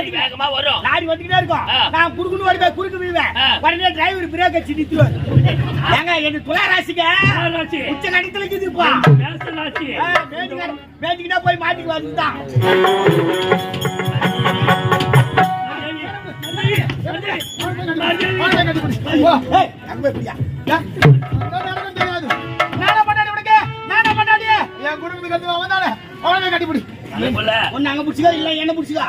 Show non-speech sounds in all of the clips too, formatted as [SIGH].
Lorry வேகமா வரும். Lorry வந்துகிட்டே இருக்கும். நான் குடுக்குன்னு ஓடி போய் குறுக்கு விழுவேன். ஆ. உடனே டிரைவர் பிரேக் அடிச்சு நிறுத்துவார் ஏங்க என்ன துலா ராசிங்க ராசி. உச்ச கணத்துல இருக்குதுப்பா பேசலாச்சு மேஜிக்கிட்டா போய் மாட்டிக்கு வந்துதான் அங்க போய் பிடியா நானே பண்ணாடி உனக்கு நானே பண்ணாடி என் குடும்பத்துக்கு கட்டு அவன் தானே? அவனே கட்டிப்பிடி. ஒன்னு அங்க பிடிச்சிக்கோ இல்ல என்ன பிடிச்சிக்கோ.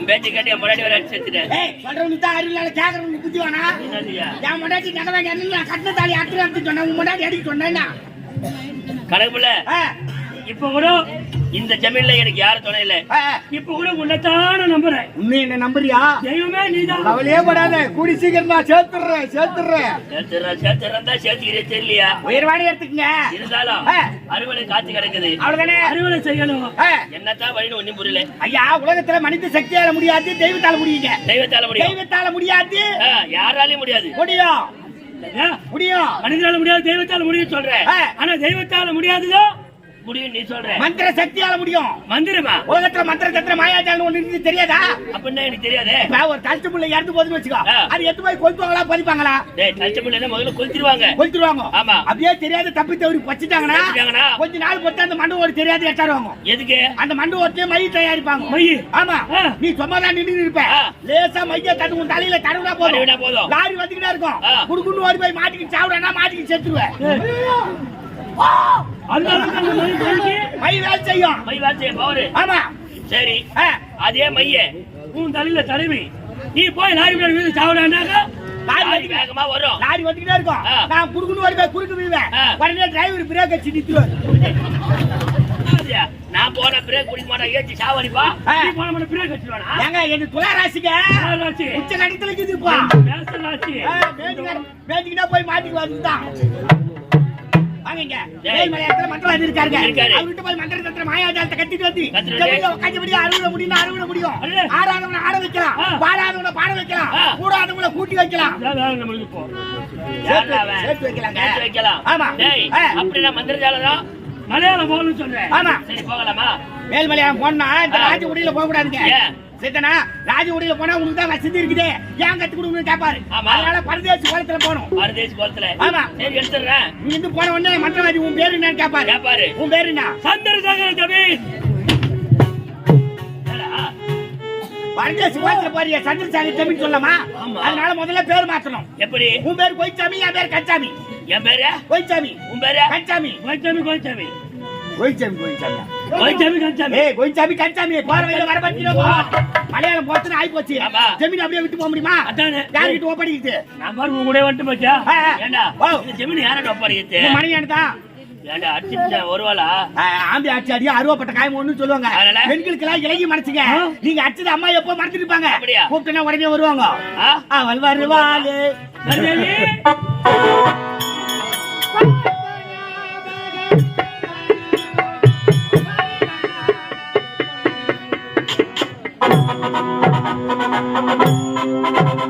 உன் பேச்சு கேட்டு என் முன்னாடி வர செத்துட்டேன் ஏய், சொல்றவனுக்கு தான் அறிவு இல்ல, கேக்குறவனுக்கு புத்தி வேணா? என் முன்னாடி நகை வாங்கி நான் கட்டின தாலி அறுத்து அறுத்து சொன்னேன், உன் முன்னாடி அடிக்க சொன்னேன்னா? கணக்குல ஆ, இப்ப கூட இந்த ஜமீன்ல எனக்கு யாரும் துணை இல்ல. இப்ப கூட உன்னைத்தான நம்புறேன். உண்மை என்ன நம்புறியா? தெய்வமே நீதான். கவலையே படாத கூடி சீக்கிரம் நான் சேர்த்துடுறேன் சேர்த்துடுறேன் சேர்த்துறேன் சேர்த்துறேன் தான் சேர்த்துக்கிறே தெரியலையா? உயர்வாடி எடுத்துக்கங்க. இருந்தாலும். அறுவடை காத்து கிடக்குது. அவ்வளவுதானே? அறுவடை செய்யணும். என்னத்தான் வழின்னு ஒண்ணும் புரியல. ஐயா உலகத்துல மனித சக்தியால முடியாது தெய்வத்தால முடியுங்க. தெய்வத்தால முடியும். தெய்வத்தால முடியாது. யாராலையும் முடியாது. முடியும்? முடியும். மனிதனால முடியாது தெய்வத்தால முடியும் சொல்றேன். ஆனா தெய்வத்தால முடியாதுதோ முடியும் நீ சொல்ற. மந்திர சக்தியால முடியும். மந்திரமா? உலகத்துல மந்திர சத்திர மாயாஜாலம் ஒண்ணு தெரியாதா? அப்படின்னா எனக்கு தெரியாதே? ஒரு தலிச்சு புள்ள இறந்து போதுன்னு வச்சுக்கோ. அது எத்து போய் கொளுத்துவாங்களா பதிப்பாங்களா டேய் கஷ்டப்படல முதல்ல கொளுத்திடுவாங்க. கொளுத்துருவாங்க ஆமா. அப்படியே தெரியாத தப்பி தவறி வச்சுட்டாங்கன்னா? கொஞ்ச நாள் பொறுத்து அந்த மண்டபம் தெரியாத எட்டாருவாங்க எதுக்கு? அந்த மண்டபத்தையே மை தயாரிப்பாங்க. மை. ஆமா. நீ சும்மா தான் நின்று இருப்ப. லேசா மைய தட்டு உன் தலையில தடவினா போதும். போதும். லாரி வந்துகிட்டே இருக்கும். குடுக்குன்னு ஓடி போய் மாட்டிக்கிட்டு சாப்பிடனா மாட்டிக்கிட்டு செத்துருவேன். மை வேலை செய்யும். மை வார்த்தைய பவரு. ஆமா. சரி. அதே மைய. உன் தலையில தடவி நீ போய் லாரி மேல வீடு சாப்பிடானாக்கா லாரி வேகமா வரும். லாரி வந்துகிட்டே இருக்கும். நான் குடுக்குன்னு ஓடி போய் குறுக்கு விழுவேன். ஆ. உடனே டிரைவர் பிரேக் அடிச்சு நிறுத்துவார்? நான் போன பிரேக் குடிக்க மாட்டேன். ஏச்சி சாவடிப்பா. நீ போன மட்டும் பிரேக் வச்சிருவானா ஏங்க என்ன துலா ராசிங்க பேசலாச்சு உச்ச பேசலாச்சு மேஜிக்கிட்டா போய் மாட்டிக்கு வாங்க. மேல்மலையாளத்துல மந்திரவாதி இருக்காருங்க இருக்காரு. அவர்கிட்ட போய் மந்திர தந்திர மாயாஜாலத்தை கட்டிட்டு வந்து கட்டிட்டு ஜமீன்ல உட்காந்தபடி அறுவடை முடியும் அறுவடை முடியும். ஆடாதவனை ஆட வைக்கலாம். பாடாதவனை பாட வைக்கலாம். கூடாதவங்களை கூட்டி வைக்கலாம்? சேர்த்து வைக்கலாங்க. வைக்கலாம் ஆமா. டேய் ஆ. அப்படின்னா மந்திரஜாலம் மலையாளம் போகணும்னு சொல்றேன் ஆமா சரி போகலாமா மேல்மலையாளம் போனா இந்த ஆ. ராஜ உடையில போக கூடாதுங்க? சரிதானா ராஜ உடையில போனா உனக்கு தான் வசதி இருக்குது. ஏன் கத்து கொடுக்கணும்னு கேட்பாரு. அதனால பரதேசி குளத்துல போகணும் பாரதேசி குளத்துல ஆமா. சரி எடுத்துடுறேன். நீ இருந்து போன உடனே மந்திரவாதி உன் பேரு என்னன்னு கேட்பாரு கேப்பாரு. உன் பேரு என்ன? சந்திரசேகர என்னடா? பரதேசி குளத்துல போறிய சந்திரசாமி ஜமீன் சொல்லலாமா? ஆமா. அதனால முதல்ல பேர் மாத்தணும். எப்படி? உன் பேர் கோயிச்சாமி என் பேர் கச்சாமி. என் பேரு? கோயிச்சாமி உன் பேரு? கச்சாமி. கோயிச்சாமி கோயிச்சாமி கோயிச்சாமி கோயிச்சாமி கோயிச்சாமி கச்சாமி ஏய் கோயிச்சாமி கச்சாமி போற வழியில வர பத்தினோ மலையாளம் போச்சுன்னு ஆயி போச்சு ஆமா. ஜமீன் அப்படியே விட்டு போக முடியுமா அதானே. யாருக்கிட்ட ஒப்படைக்குது நான் பாரு உங்க கூட வந்துட்டு போச்சா. ஏண்டா. இந்த ஜெமினி யாரோட ஏண்டா அடிச்சுட்ட வருவாளா ஆம்பி அடிச்சு அடியா அருவப்பட்ட காயம் ஒண்ணு சொல்லுவாங்க? பெண்களுக்கு எல்லாம் இலகி மனசுங்க ஆ. நீங்க அடிச்சது அம்மா எப்போ மறந்துட்டு இருப்பாங்க? கூப்பிட்டா உடனே வருவாங்க? அவள் வருவாளே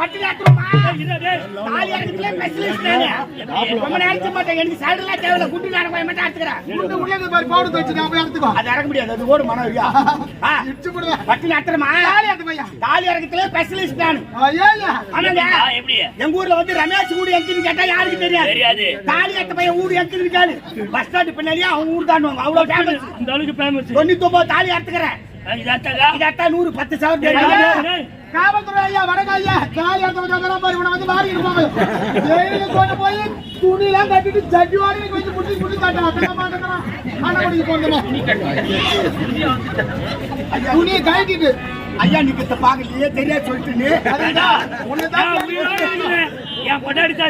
பட்டு [LAUGHS] எங்க ஊர்ல வந்து ரமேஷ் வீடு எங்கன்னு கேட்டா யாருக்கு தெரியாது? தெரியாது. தாலி கட்ட பையன் ஊடு எங்கன்னு கேளு. பஸ் ஸ்டாண்ட் பின்னாடியே அவங்க ஊர் அவ்வளவு ஃபேமஸ் இந்த அளவுக்கு ஃபேமஸ் தொண்ணூத்தி ஒன்பது தாலி அறுத்துக்கிறேன். இதாட்டா நூறு பத்து சவரம் காவல்துறை ஐயா வணக்கம் ஐயா. தாலி எடுத்து வந்தாங்க பாரு இவனை வந்து மாறி இருப்பாங்க ஜெயிலுக்கு கொண்டு போய் துணிலாம் கட்டிட்டு ஜட்டி வாடி வச்சு முட்டி முட்டி காட்டா பேச மாட்டேங்கிறான் அண்ணாமலைக்கு போனதுமா துணியை கழட்டிட்டு. ஐயா நீங்க பாக்கலையே தெரியாது சொல்லிட்டு அதுதான் இருக்கிறேன்.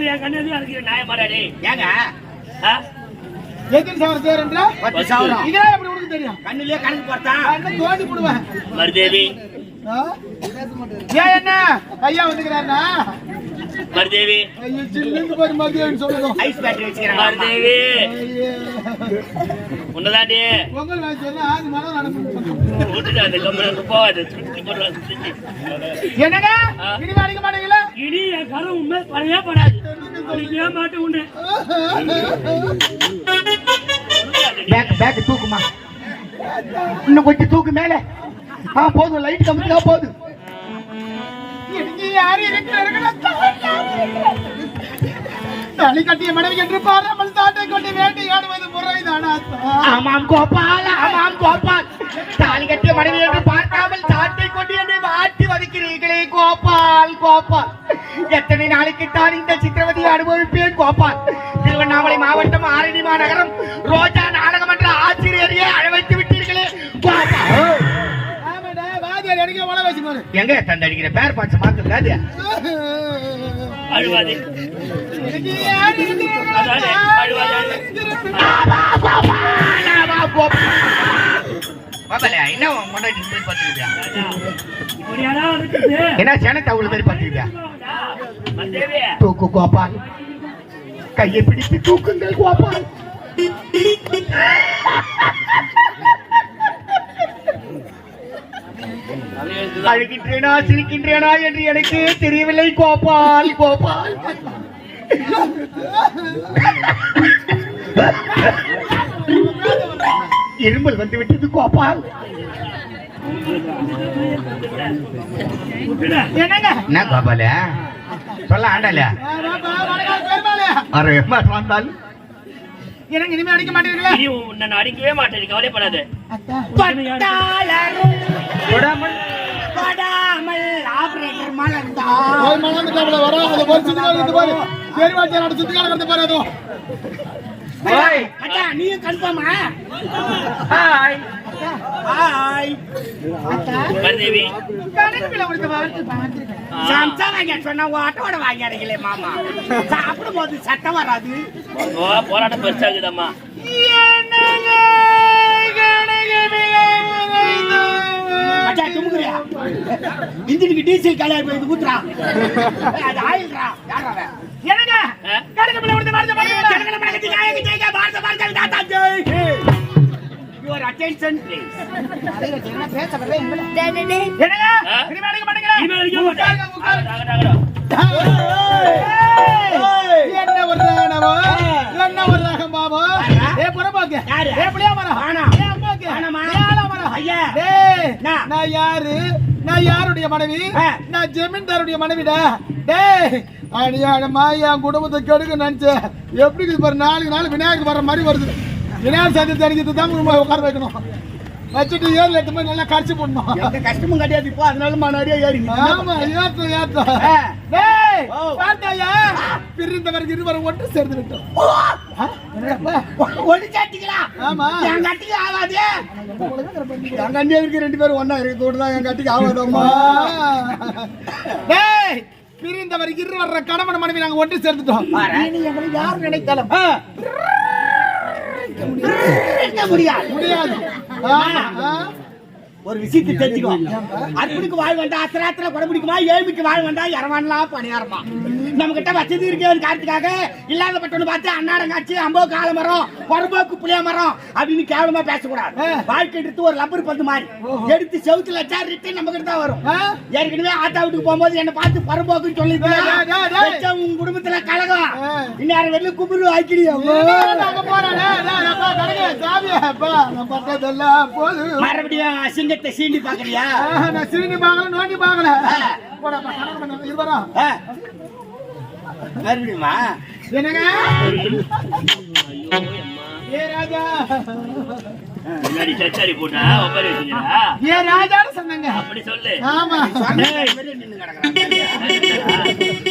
என் கண்ணு எதுவும் ஏங்க? எத்தனை சவரம் சவரம். இதெல்லாம் எப்படி உனக்கு தெரியும்? கண்ணுலயே கணக்கு போட்டா என்ன தோண்டி போடுவேன். மருதேவி? ஏன் என்ன? ஐயா வந்துக்கிறாண்ணா மருதேவி. ஐயோ சில்லுந்து போய் மதியம் சொல்லணும். ஐஸ் பேட்டரி வச்சுக்கிறாங்க மருதேவி. ஐயோ. உன்னதாண்டி. பொங்கல் நான் சொன்னா அது மனம் நடக்கும். விட்டுட்டு அந்த கம்பெனி போவாது சுத்தி போடுறான் சுத்தி. என்னங்க? அடிக்க மாட்டீங்களா? இனி என் கரம் உண்மை படவே படாது. அடிக்கவே மாட்டேன் உண்டு. பேக் பேக் தூக்குமா? இன்னும் கொஞ்சம் தூக்கு மேல. ஆ போதும் லைட் போதும். இருக்கிறார்கள் தனி கட்டிய மனைவி என்று பாராமல் தாட்டை கொண்டு வேட்டையாடுவது முறைதானா ஆமாம் கோபால் ஆமாம் கோபால். தாலி கட்டிய மனைவி என்று பார்க்காமல் கொண்டு என்னை வதைக்கிறீர்களே கோபால் கோபால். எத்தனை நாளைக்கு தான் இந்த சித்திரவதையை அனுபவிப்பேன் கோபால்? திருவண்ணாமலை மாவட்டம் ஆரணி மாநகரம் ரோஜா எங்க தந்தடிக்கிற பேர் பாட்சி மாத்துக்காது அழுவாதே. என்ன என்ன சேனத்தை அவ்வளவு மாதிரி பார்த்துக்கிட்டியா? தூக்கு கோபால். கையை பிடித்து தூக்குங்கள் கோபால். அழுகின்றேனா சிரிக்கின்றேனா என்று எனக்கு தெரியவில்லை கோபால் கோபால். இருமல் வந்து விட்டது கோபால். என்னங்க? என்ன கோபால? சொல்ல ஆண்டால அரை வந்தால் எனக்கு இனிமே அடிக்க மாட்டீங்களா இனி உன்னை நான் அடிக்கவே மாட்டேன் நீ கவலைப்படாத. படாமல் ஆபரேட்டர் மலர்ந்தார் போய் வர இருந்து பாரு பேர் கடந்து பாரு அதோ அட்டா நீயும் கன்ஃபார்மா ஹாய். ஹாய். கணக்குல உனக்கு வார்த்தை. சம்சா வாங்க சொன்னா ஓட்டோட வாங்கிறீங்களே மாமா. சாப்பிடும் போது சத்தம் வராது. போராட்டம் பெருசாகுதம்மா மச்சான் துமுக்குறியா இன்ஜினுக்கு டீசல் காலியா போய் ஊத்துறா. அது ஆயில்ரா யாரா அவன்? என்னங்க? ஆ? கணக்குல வந்து பாரத பாரத கணக்குல மடக்கி ஜெயங்க ஜெயங்க பாரத பாரத தாத்தா. ஜெய் யுவர் அட்டென்ஷன் ப்ளீஸ் என்னங்க? ஆ? இனிமே அடிக்க மாட்டீங்களா? இனிமே அடிக்க டாக. என்ன ஒரு ராணவோ? என்ன ஒரு ரகமாவோ ஏ புறம்போக்கு. யாரு? ஏ புளியா மரம் ஆனா. நான். யாரு? நான் யாருடைய மனைவி. நான் ஜமீன்தாருடைய மனைவிடா டேய் அநியாயமா என் குடும்பத்தை கெடுக்க நினைச்சேன். எப்படி பாரு நாளுக்கு நாள் விநாயகர் வர மாதிரி வருது. விநாயகர் சதுர்த்தி அடிக்கிறது தான் உட்கார வைக்கணும். வச்சுட்டு ஏழு எட்டு மணி நல்லா கரைச்சி போடணும். எந்த கஷ்டமும் கிடையாது. இப்போ அதனால மனாடியே ஏறிங்க ஆமா. டேய் ஓ. பார்த்தாயா பிரிந்தவருக்கு இருவரும் ஒன்று சேர்ந்து விட்டோம். ஆமா. என் கட்டிக்கு ஆகாது. என் இருக்கு ரெண்டு பேரும் ஒண்ணா இருக்கிறது தான் என் கட்டிக்கு ஆகாதம்மா டேய் பிரிந்தவர் இருவர கணவன் மனைவி நாங்க ஒன்று சேர்ந்துட்டோம். யார் நினைத்தாலும். இருக்க முடியாது. முடியாது? ஒரு விஷயத்தை தெரிஞ்சுக்கோ. அற்புடிக்கு வாழ் வந்தா அத்தராத்திர குடம்பிடிக்குமா ஏழ்மைக்கு வாழ் வந்தா இரவான்லாம் பணியாரமா. நம்ம கிட்ட வசதி இருக்கேன்னு காரணத்துக்காக இல்லாதப்பட்டவனு பார்த்து அன்னாடம் காட்சி அம்போ கால மரம் பொறம்போக்கு புளிய மரம் அப்படின்னு கேவலமா பேசக்கூடாது. வாழ்க்கை எடுத்து ஒரு லப்பர் பந்து மாதிரி. எடுத்து செவுத்துல வச்சா ரிட்டன் நம்ம கிட்ட தான் வரும்? ஏற்கனவே ஆத்தா வீட்டுக்கு போகும்போது என்ன பார்த்து பரம்போக்குன்னு சொல்லி. உங்க குடும்பத்துல கலகம் ஆ. இந்நேரம் வெளில கும்பிடு ஆக்கிடியா நாங்க போறோம் டேய், டேய், அப்பா, கடைக்கு, சாமி, அப்பா, நான் பட்டதெல்லாம் போதும். மறுபடியும் சிங்கத்தை சீண்டி பாக்குறியா நான் சிறுநீ பார்க்கல, நோண்டி. போடாப்பா, கணக்கு பண்ணு, இது வரும். ஆ. மறுபடியுமா என்னங்க ஏ ராஜா! முன்னாடி சச்சாரி போட்டா ஒப்பரி வச்சுக்கிறா ஏ ராஜான்னு சொன்னங்க. அப்படி சொல்லு. ஆமா?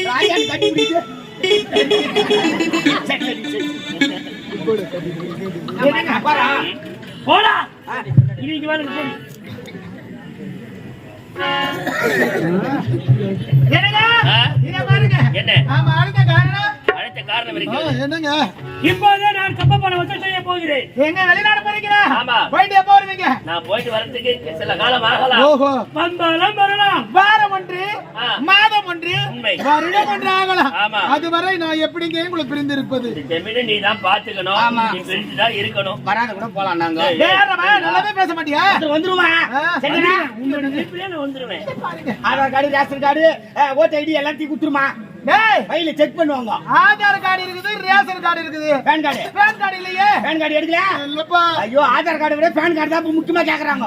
ராஜான்னு கட்டி பிடிச்சு. போடா. இன்னைக்கு வேலை என்னங்க? ஆ? இங்க பாருங்க. என்ன? ஆமா அடுத்த காரணம்? அடுத்த காரணம் ஆ, இருக்கு என்னங்க? இப்போதே நான் கப்ப பணம் வசூல் செய்ய போகிறேன். எங்க வெளிநாடு போறீங்களா? ஆமா. போயிட்டு எப்போ வருவீங்க? நான் போயிட்டு வரதுக்கு சில காலம் ஆகலாம். ஓஹோ. வந்தாலும் வரலாம். வாரம் ஒன்று. மாதம் ஒன்று. வருடம் ஒன்று ஆகலாம். அதுவரை நான் எப்படிங்க உங்களுக்கு பிரிந்திருப்பது? இந்த ஜமீனை நீ தான் பாத்துக்கணும் ஆமா. நீ பிரிஞ்சு தான் இருக்கணும். வராத கூட போலாம் நாங்க. நல்லாவே பேச மாட்டியா. சரிங்களா? நான் வந்துருவேன். Aadhaar card ration card vote ID எல்லாத்தையும் குடுத்துருமா? ஃபைல செக் பண்ணுவாங்க. ஆதார் கார்டு இருக்குது ரேஷன் கார்டு இருக்குது. PAN card. பேன் கார்டு இல்லையே? பேன் கார்டு எடுக்கல இல்லப்பா. ஐயோ ஆதார் கார்டு விட பேன் கார்டு தான் இப்ப முக்கியமா கேக்குறாங்க.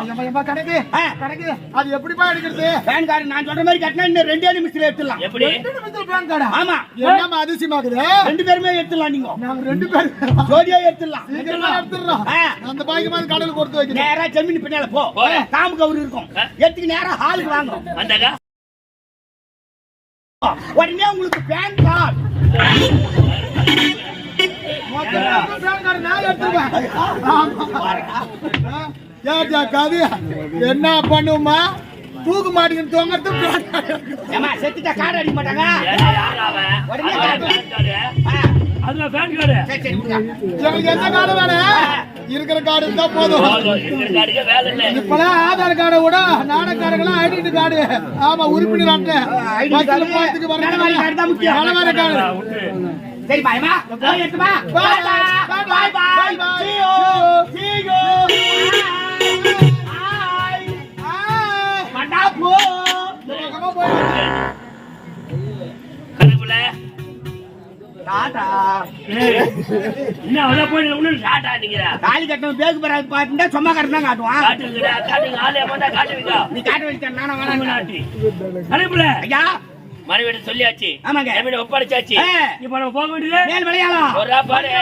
கணக்கு. கணக்கு அது எப்படிப்பா எடுக்கிறது? பேன் கார்டு நான் சொல்ற மாதிரி கட்டினா இன்னும் ரெண்டே நிமிஷத்துல எடுத்துடலாம். எப்படி? ரெண்டு நிமிஷத்துல பேன் கார்டா? ஆமா. என்னம்மா அதிசயமாக்குது ரெண்டு பேருமே எடுத்துடலாம் நீங்க. நாங்க ரெண்டு பேரும் ஜோடியா எடுத்துடலாம். சீக்கிரமா. அந்த பாக்கியமா கடலுக்கு கொடுத்து வைக்கிறேன் நேரா ஜமீன் பின்னால போ. காம்பு கவுரு இருக்கும். எடுத்துக்கு நேரா ஹாலுக்கு வாங்க. உடனே உங்களுக்கு பேன் கார்டு என்ன பண்ணுமா? தூக்கு மாட்டிக்கிட்டு தொங்கறது ஏமா செத்துட்டா கார்டு அடிக்க மாட்டாங்க உடனே அதுல பேன் கார்டு எந்த கார்டு வேணும்? இருக்கிற கார்டு இருந்தா போதும். இப்பெல்லாம் ஆதார் கார்டை விட நாடகாரங்களாம் ஐடென்டி கார்டு. ஆமா உறுப்பினர் அட்டை கார்டு, சரி பாயமா போய் எடுத்துமா? Bye. Bye bye Bye. Bye bye. see you. See Tata என்ன அதான் போய் ஒண்ணு நிக்கிறா தாலி கட்டணும் பேக்கு பராக்கு பாத்துட்டா சும்மா கரெக்ட் தான் காட்டுவான் காட்டுங்க ஆளே ஏமாந்தா காட்டுவீங்க நீ காட்ட வச்சுட்டேன் நானும் வேணாம் நாட்டி. அனுப்புல ஐயா. மனைவிட சொல்லியாச்சு. ஆமாங்க. ஜமீனை ஒப்படைச்சாச்சு. இப்ப நம்ம போக வேண்டியது? மேல் ஒரு பாரு.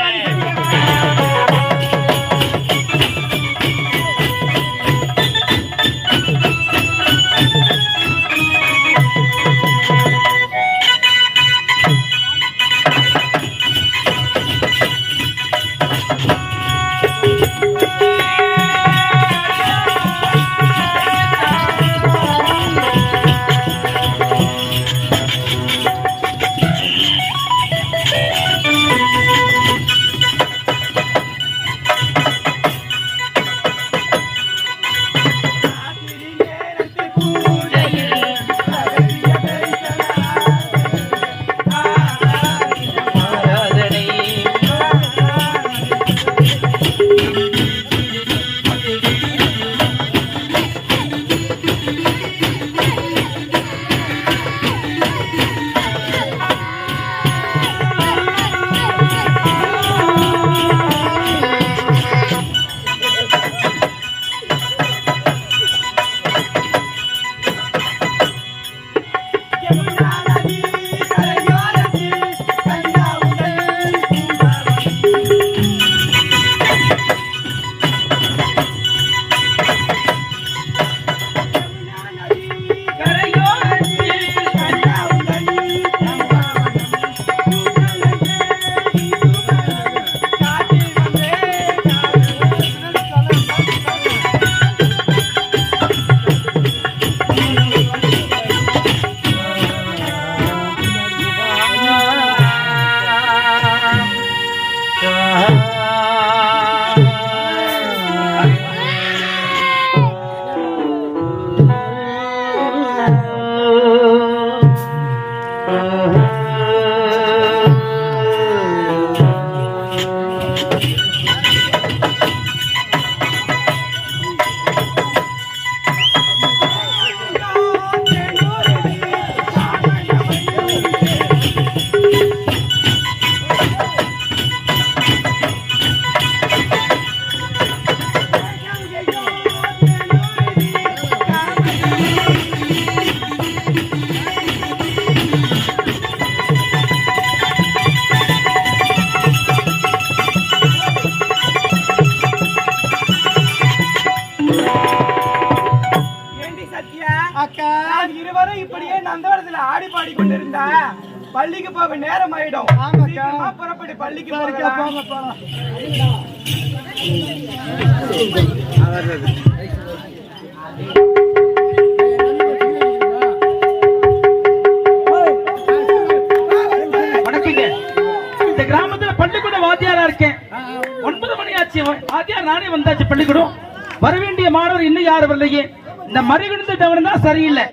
பாடி கொண்டிருந்தா பள்ளிக்கு போக நேரம் ஆயிடும் ஆமாக்கா. சீக்கிரமா புறப்படி பள்ளிக்கு கிராமத்துல பள்ளிக்கூட வாத்தியாரா இருக்கேன். ஒன்பது மணி ஆச்சு வாத்தியார் நானே வந்தாச்சு பள்ளிக்கூடம். வர வேண்டிய மாணவர் இன்னும் யாரும் வரலையே. இந்த மறிகுண்டு தவறு தான் சரியில்லை.